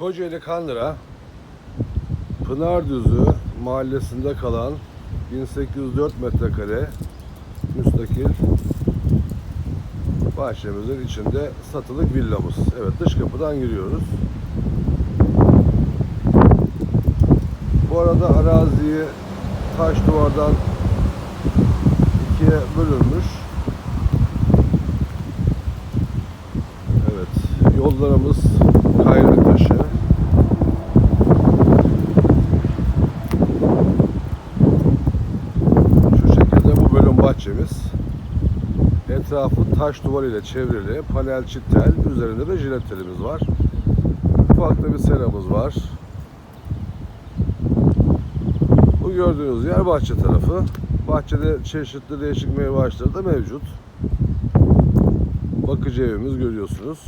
Kocaeli Kandıra Pınardüzü mahallesinde kalan 1804 metrekare müstakil bahçemizin içinde satılık villamız. Evet dış kapıdan giriyoruz. Bu arada araziyi taş duvardan ikiye bölünmüş. Evet, yollarımız kaynak taşı. Şu şekilde bu bölüm bahçemiz. Etrafı taş duvar ile çevrili, panel çit tel, üzerinde de jilet telimiz var. Ufak da bir seramız var. Bu gördüğünüz yer bahçe tarafı. Bahçede çeşitli değişik meyve ağaçları da mevcut. Bakıcı evimiz görüyorsunuz.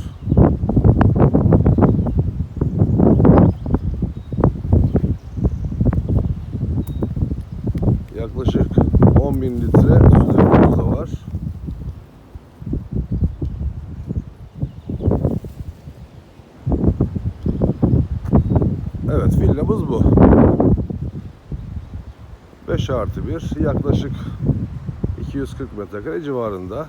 Yaklaşık 10.000 litre su depomuz da var. Evet villamız bu. 5 artı 1 yaklaşık 240 metrekare civarında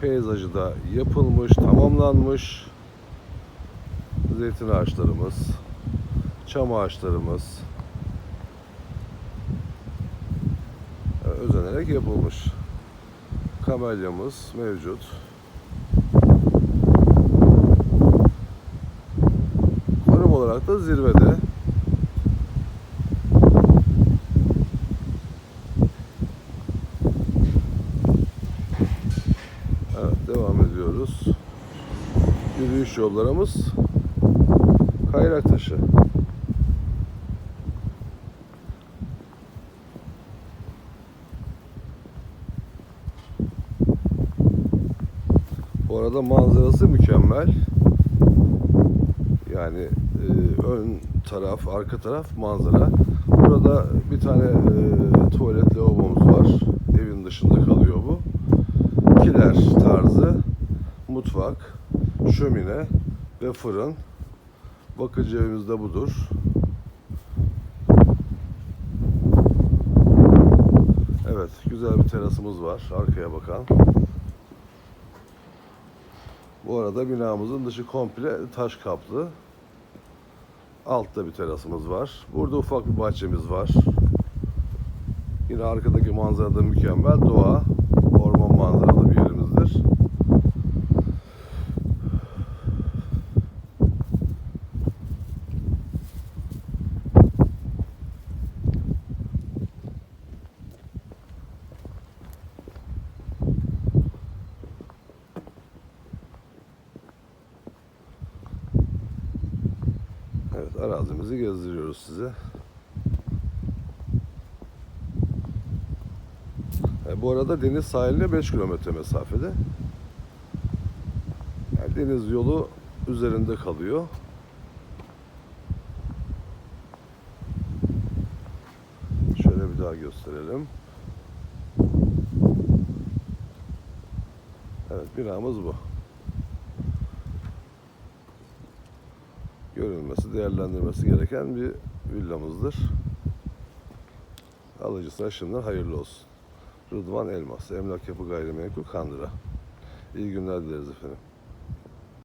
peyzajı da yapılmış, tamamlanmış. Zeytin ağaçlarımız, çam ağaçlarımız e, özenerek yapılmış. Kamelyamız mevcut. Olarak da zirvede. Evet devam ediyoruz. Yürüyüş yollarımız kayrak taşı. Bu arada manzarası mükemmel. Yani ön taraf, arka taraf manzara. Burada bir tane e, tuvalet lavabomuz var. Evin dışında kalıyor bu kiler tarzı mutfak, şömine ve fırın. Bakıcı evimiz de budur. Evet, güzel bir terasımız var arkaya bakan. Bu arada binamızın dışı komple taş kaplı. Altta bir terasımız var. Burada ufak bir bahçemiz var. Yine arkadaki manzara da mükemmel. Doğa, orman manzaralı bir yerimizdir. Evet, arazimizi gezdiriyoruz size. E, bu arada deniz sahiline 5 kilometre mesafede. Yani deniz yolu üzerinde kalıyor. Şöyle bir daha gösterelim. Evet binamız bu. Görülmesi, değerlendirmesi gereken bir villamızdır. Alıcısına şimdiden hayırlı olsun. Rıdvan Elmas, Emlak Yapı Gayrimenkul Kandıra. İyi günler dileriz efendim.